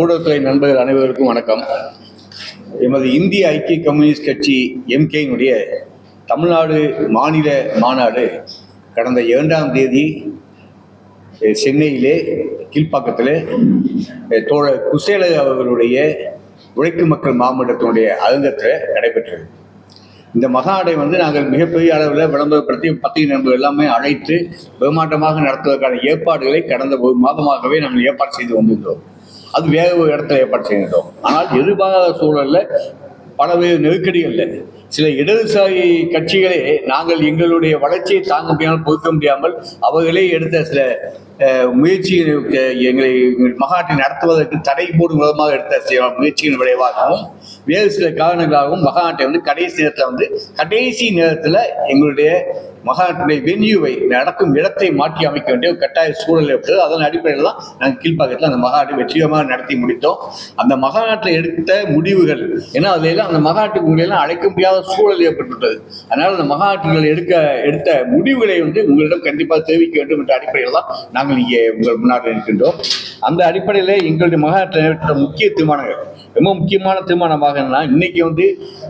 ஊடகத்துறை நண்பர்கள் அனைவருக்கும் வணக்கம். எமது இந்திய ஐக்கிய கம்யூனிஸ்ட் கட்சி எம்கேயினுடைய தமிழ்நாடு மாநில மாநாடு கடந்த இரண்டாம் தேதி சென்னையிலே கீழ்ப்பாக்கத்தில் தோழர் குசேல அவர்களுடைய உழைக்கும் மக்கள் மாமன்றத்தினுடைய அரங்கத்தில் நடைபெற்றது. இந்த மகாடை வந்து நாங்கள் மிகப்பெரிய அளவில் விளம்பரப்படுத்தி பத்திரிகை நண்பர்கள் எல்லாமே அழைத்து பிரம்மாண்டமாக நடத்துவதற்கான ஏற்பாடுகளை கடந்த ஒரு மாதமாகவே நாங்கள் ஏற்பாடு செய்து வந்திருந்தோம் அது வேக ஒரு இடத்துல ஏற்பாடு செய்திருந்தோம் ஆனால் எதிர்பாராத சூழலில் பலவேறு நெருக்கடிகளில் சில இடதுசாரி கட்சிகளே நாங்கள் எங்களுடைய வளர்ச்சியை தாங்க முடியாமல் பொறுக்க முடியாமல் அவர்களே எடுத்த சில அஹ், முயற்சிகளை எங்களை மகாட்டை நடத்துவதற்கு தடை போடும் விதமாக எடுத்த சில முயற்சியின் விளைவாகவும் வேறு சில காரணங்களாகவும் மகாநாட்டை வந்து கடைசி நேரத்தில் வந்து கடைசி நேரத்தில் எங்களுடைய மகாநாட்டுடைய வென்யூவை நடக்கும் இடத்தை மாற்றி அமைக்க வேண்டிய ஒரு கட்டாய சூழல் இருக்குது அதன் அடிப்படையில் தான் நாங்கள் கீழ்ப்பாக்கத்தில் அந்த மகாநாட்டை வெற்றிகரமாக நடத்தி முடித்தோம். அந்த மகாநாட்டில் எடுத்த முடிவுகள் ஏன்னா அதுல அந்த மகாநாட்டுக்கு உங்களெல்லாம் அழைக்க முடியாத சூழல் ஏற்பட்டுள்ளது அதனால் அந்த மகாநாட்டுகள் எடுக்க எடுத்த முடிவுகளை வந்து உங்களிடம் கண்டிப்பாக தெரிவிக்க வேண்டும் என்ற அடிப்படையில் தான் நாங்கள் இங்கே உங்கள் முன்னாடி இருக்கின்றோம் அந்த அடிப்படையில் எங்களுடைய மகாநாட்டில் ஏற்பட்ட முக்கிய தீர்மானங்கள். ரொம்ப முக்கியமான தீர்மானமாக இன்னைக்கு வந்து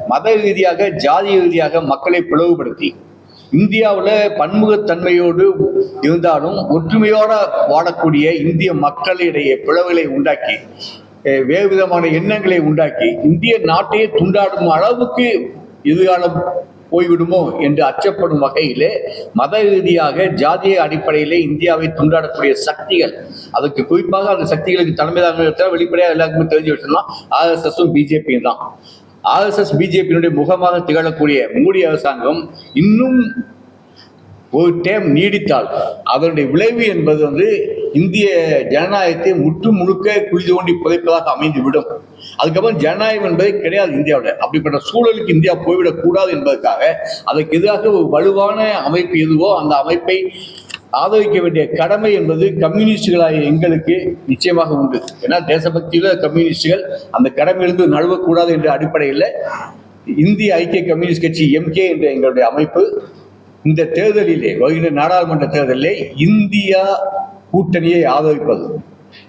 மத ரீதியாக ஜாதி ரீதியாக மக்களை பிளவுபடுத்தி இந்தியாவில் பன்முகத்தன்மையோடு இருந்தாலும் ஒற்றுமையோட வாழக்கூடிய இந்திய மக்களிடையே பிளவுகளை உண்டாக்கி வேறு விதமான எண்ணங்களை உண்டாக்கி இந்திய நாட்டையே துண்டாடும் அளவுக்கு எதிர்காலம் போய்விடுமோ என்று அச்சப்படும் வகையிலே மத ரீதியாக ஜாதிய அடிப்படையிலே இந்தியாவை துண்டாடக்கூடிய சக்திகள் அதுக்கு குறிப்பாக அந்த சக்திகளுக்கு தலைமை தாங்க வெளிப்படையாக எல்லாருக்குமே தெரிஞ்சு வச்சிடலாம் ஆர்எஸ்எஸும் பிஜேபியும் தான். ஆர்எஸ்எஸ் பிஜேபியினுடைய முகமாக திகழக்கூடிய மோடி அரசாங்கம் இன்னும் ஒரு டேம் நீடித்தால். அதனுடைய விளைவு என்பது வந்து இந்திய ஜனநாயகத்தை முற்று முழுக்க குழி தோண்டி புதைப்பதாக அமைந்து விடும் அதுக்கப்புறம் ஜனநாயகம் என்பதே கிடையாது இந்தியாவில் அப்படிப்பட்ட சூழலுக்கு இந்தியா போய்விடக் கூடாது என்பதற்காக அதற்கு எதிராக ஒரு வலுவான அமைப்பு எதுவோ அந்த அமைப்பை ஆதரிக்க வேண்டிய கடமை என்பது கம்யூனிஸ்டுகளாகிய எங்களுக்கு நிச்சயமாக உண்டு. ஏன்னா தேசபக்தியில் கம்யூனிஸ்டுகள் அந்த கடமையிலிருந்து நழுவக்கூடாது என்ற அடிப்படையில் இந்திய ஐக்கிய கம்யூனிஸ்ட் கட்சி எம்கே என்ற எங்களுடைய அமைப்பு இந்த தேர்தலிலே வருகின்ற நாடாளுமன்ற தேர்தலிலே இந்தியா கூட்டணியை ஆதரிப்பது.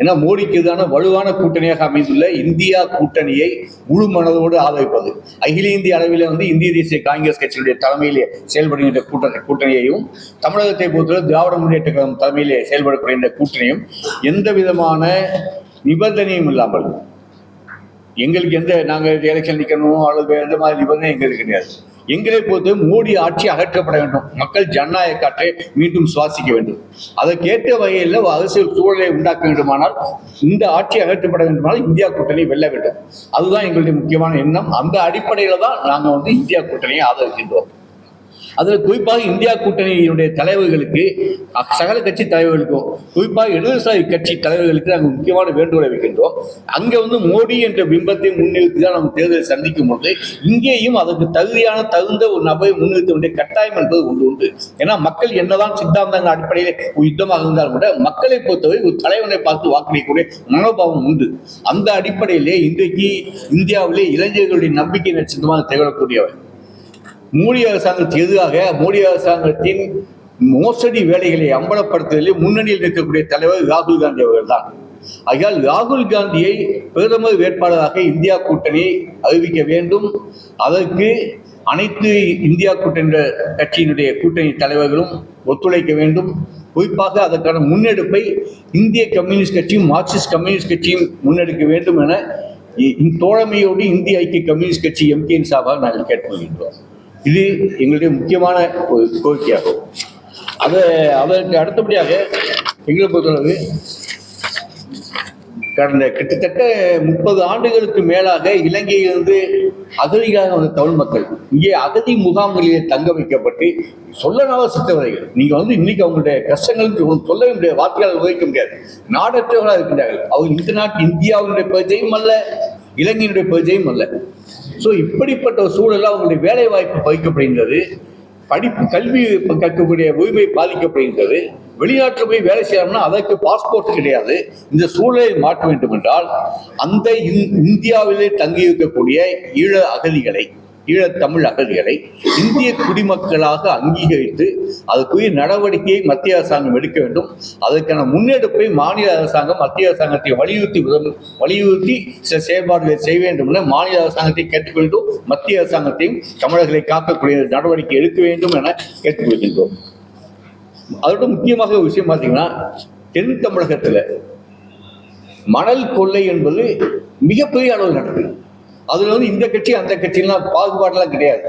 ஏன்னா மோடிக்கு எதிரான வலுவான கூட்டணியாக அமைந்துள்ள இந்தியா கூட்டணியை முழு மனதோடு ஆதரிப்பது. அகில இந்திய அளவில் வந்து இந்திய தேசிய காங்கிரஸ் கட்சியினுடைய தலைமையிலே செயல்படுகின்ற கூட்டணி கூட்டணியையும் தமிழகத்தை பொறுத்தவரை திராவிட முன்னேற்ற கழகம் தலைமையிலே செயல்படக்கூடிய கூட்டணியும் எந்த விதமான நிபந்தனையும் இல்லாமல் எங்களுக்கு எந்த நாங்கள் எலெக்ஷன் நிற்கணும் அல்லது எந்த மாதிரி நிபந்தனை எங்களுக்கு கிடையாது. எங்களை பொறுத்து மோடி ஆட்சி அகற்றப்பட வேண்டும். மக்கள் ஜனநாயக காற்றை மீண்டும் சுவாசிக்க வேண்டும். அதற்கேற்ற வகையில் அரசியல் சூழலை உண்டாக்க வேண்டுமானால் இந்த ஆட்சி அகற்றப்பட வேண்டுமானால் இந்தியா கூட்டணி வெல்ல வேண்டும். அதுதான் எங்களுடைய முக்கியமான எண்ணம். அந்த அடிப்படையில் தான் நாங்கள் வந்து இந்தியா கூட்டணியை ஆதரிக்கின்றோம். அதில் குறிப்பாக இந்தியா கூட்டணியினுடைய தலைவர்களுக்கு சகல கட்சி தலைவர்களுக்கும் குறிப்பாக இடதுசாரி கட்சி தலைவர்களுக்கு நாங்கள் முக்கியமான வேண்டுகோளை வைக்கின்றோம். அங்கே வந்து மோடி என்ற பிம்பத்தை முன்னிறுத்தி தான் நம்ம தேர்தலை சந்திக்கும் பொழுது இங்கேயும் அதற்கு தகுதியான தகுந்த ஒரு நபரை முன்னிறுத்த வேண்டிய கட்டாயம் என்பது ஒன்று உண்டு. ஏன்னா மக்கள் என்னதான் சித்தாந்தங்கள் அடிப்படையில் ஒரு யுத்தமாக இருந்தாலும் கூட மக்களை பொறுத்தவரை ஒரு தலைவனை பார்த்து வாக்களிக்கக்கூடிய மனோபாவம் உண்டு. அந்த அடிப்படையிலே இன்றைக்கு இந்தியாவிலே இளைஞர்களுடைய நம்பிக்கை நட்சத்திரமாக திகழக்கூடியவர். மோடி அரசாங்கத்துக்கு எதிராக மோடி அரசாங்கத்தின் மோசடி வேலைகளை அம்பலப்படுத்துவதில் முன்னணியில் இருக்கக்கூடிய தலைவர் ராகுல் காந்தி அவர்கள் தான் ஆகையால் ராகுல் காந்தியை பிரதமர் வேட்பாளராக இந்தியா கூட்டணி அறிவிக்க வேண்டும். அதற்கு அனைத்து இந்தியா கூட்டணி கட்சியினுடைய கூட்டணி தலைவர்களும் ஒத்துழைக்க வேண்டும். குறிப்பாக அதற்கான முன்னெடுப்பை இந்திய கம்யூனிஸ்ட் கட்சியும் மார்க்சிஸ்ட் கம்யூனிஸ்ட் கட்சியும் முன்னெடுக்க வேண்டும் என இ- தோழமையோடு இந்திய ஐக்கிய கம்யூனிஸ்ட் கட்சி எம்கேயின் சார்பாக நாங்கள் கேட்டுக்கொள்கின்றோம். இது எங்களுடைய முக்கியமான ஒரு கோரிக்கையாகும். அதை அதற்கு அடுத்தபடியாக எங்களை பொறுத்தளவு கடந்த கிட்டத்தட்ட முப்பது ஆண்டுகளுக்கு மேலாக இலங்கையிலிருந்து அகதிகளாக வந்த தமிழ் மக்கள் இங்கே அகதி முகாம்களிலே தங்க வைக்கப்பட்டு சொல்லனால சித்தவரைகள். நீங்க வந்து இன்னைக்கு அவங்களுடைய கஷ்டங்கள் சொல்ல முடியாது வார்த்தையால் உதவிக்க முடியாது. நாடற்றவர்களாக இருக்கின்றார்கள். அவங்க இந்த நாட்டு இந்தியாவுடைய பிரஜையும் அல்ல இலங்கையினுடைய பிரஜையும் அல்ல. ஸோ இப்படிப்பட்ட ஒரு சூழலில் அவங்களுடைய வேலை வாய்ப்பு படிப்பு கல்வி கற்கக்கூடிய உரிமை பாதிக்கப்படுகின்றது வெளிநாட்டில் போய் வேலை செய்யணும்னா அதற்கு பாஸ்போர்ட் கிடையாது. இந்த சூழலை மாற்ற வேண்டும் என்றால் அந்த இந்- இந்தியாவிலே தங்கி இருக்கக்கூடிய ஈழ அகதிகளை ஈழத்தமிழ் அகதிகளை இந்திய குடிமக்களாக அங்கீகரித்து அதுக்குரிய நடவடிக்கையை மத்திய அரசாங்கம் எடுக்க வேண்டும். அதற்கான முன்னெடுப்பை மாநில அரசாங்கம் மத்திய அரசாங்கத்தை வலியுறுத்தி வலியுறுத்தி சில செயல்பாடுகளை செய்ய வேண்டும் என மாநில அரசாங்கத்தை கேட்டுக்கொள்கிறோம் மத்திய அரசாங்கத்தையும் தமிழர்களை காக்கக்கூடிய நடவடிக்கை எடுக்க வேண்டும் என கேட்டுக்கொள்கின்றோம். அதோட முக்கியமாக ஒரு விஷயம் பார்த்தீங்கன்னா தென் தமிழகத்தில் மணல் கொள்ளை என்பது மிகப்பெரிய அளவில் நடக்குது. அதுல வந்து இந்த கட்சி அந்த கட்சிலாம் பாகுபாடெல்லாம் கிடையாது.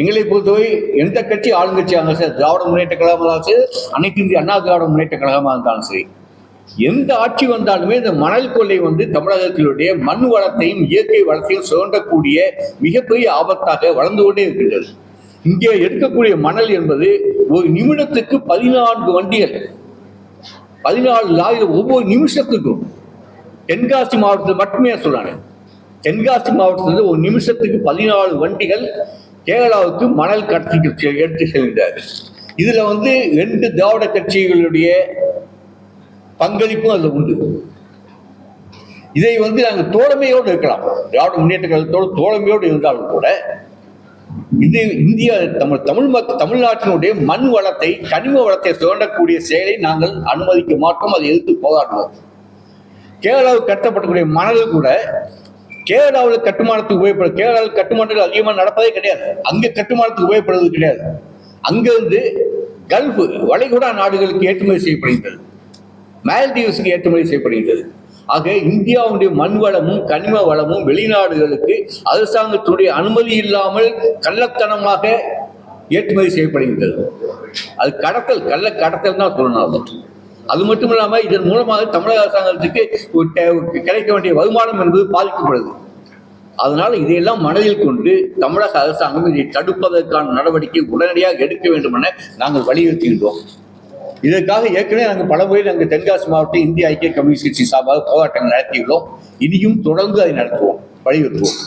எங்களை பொறுத்தவரை எந்த கட்சி ஆளுங்கட்சியாக இருந்தாலும் சரி திராவிட முன்னேற்ற கழகமாக இருந்தாலும் சரி அனைத்து இந்திய அண்ணா திராவிட முன்னேற்ற கழகமாக இருந்தாலும் சரி எந்த ஆட்சி வந்தாலுமே இந்த மணல் கொள்ளை வந்து தமிழகத்தினுடைய மண் வளத்தையும் இயற்கை வளத்தையும் சுரண்டக்கூடிய மிகப்பெரிய ஆபத்தாக வளர்ந்து கொண்டே இருக்கின்றது. இங்கே எடுக்கக்கூடிய மணல் என்பது ஒரு நிமிடத்துக்கு பதினான்கு வண்டிகள். பதினாலு லாரிகள் ஒவ்வொரு நிமிஷத்துக்கும் தென்காசி மாவட்டத்தில் மட்டுமே சொல்றாங்க. தென்காசி மாவட்டத்தில் ஒரு நிமிஷத்துக்கு பதினாலு வண்டிகள் கேரளாவுக்கு மணல் கடத்தி எடுத்து செல்கிறார் இதில் வந்து ரெண்டு திராவிட கட்சிகளுடைய பங்களிப்பும் அதில் உண்டு. இதை வந்து நாங்கள் தோழமையோடு இருக்கலாம். திராவிட முன்னேற்ற கழகத்தோடு தோழமையோடு இருந்தாலும் கூட இது இந்தியா தமிழ் தமிழ் மக்கள் தமிழ்நாட்டினுடைய மண் வளத்தை கனிம வளத்தை சுரண்டக்கூடிய செயலை நாங்கள் அனுமதிக்க மாட்டோம் அதை எதிர்த்து போராடுவோம். கேரளாவுக்கு கட்டப்படக்கூடிய மணல் கூட கேரளாவில் கட்டுமானத்துக்கு உபயோகப்படும் கேரளாவில் கட்டுமானங்கள் அதிகமாக நடப்பதே கிடையாது. அங்கே கட்டுமானத்துக்கு உபயோகப்படுவது கிடையாது. அங்கிருந்து கல்ஃப் வளைகுடா நாடுகளுக்கு ஏற்றுமதி செய்யப்படுகின்றது. மால்தீவ்ஸுக்கு ஏற்றுமதி செய்யப்படுகின்றது. ஆக இந்தியாவுடைய மண் வளமும் கனிம வளமும் வெளிநாடுகளுக்கு அரசாங்கத்துடைய அனுமதி இல்லாமல் கள்ளத்தனமாக ஏற்றுமதி செய்யப்படுகின்றது. அது கடத்தல் கள்ள கடத்தல் தான் சொல்லணும் அது. மட்டும் இல்லாமல் இதன் மூலமாக தமிழக அரசாங்கத்துக்கு கிடைக்க வேண்டிய வருமானம் என்பது பாதிக்கப்படுது. அதனால் இதையெல்லாம் மனதில் கொண்டு தமிழக அரசாங்கம் இதை தடுப்பதற்கான நடவடிக்கை உடனடியாக எடுக்க வேண்டும் என நாங்கள் வலியுறுத்துகின்றோம். இதற்காக ஏற்கனவே நாங்கள் பல முறை நாங்கள் தென்காசி மாவட்டம் இந்திய ஐக்கிய கம்யூனிஸ்ட் கட்சி சார்பாக போராட்டங்கள் நடத்தியுள்ளோம். இனியும் தொடர்ந்து அதை நடத்துவோம். வலியுறுத்துவோம்.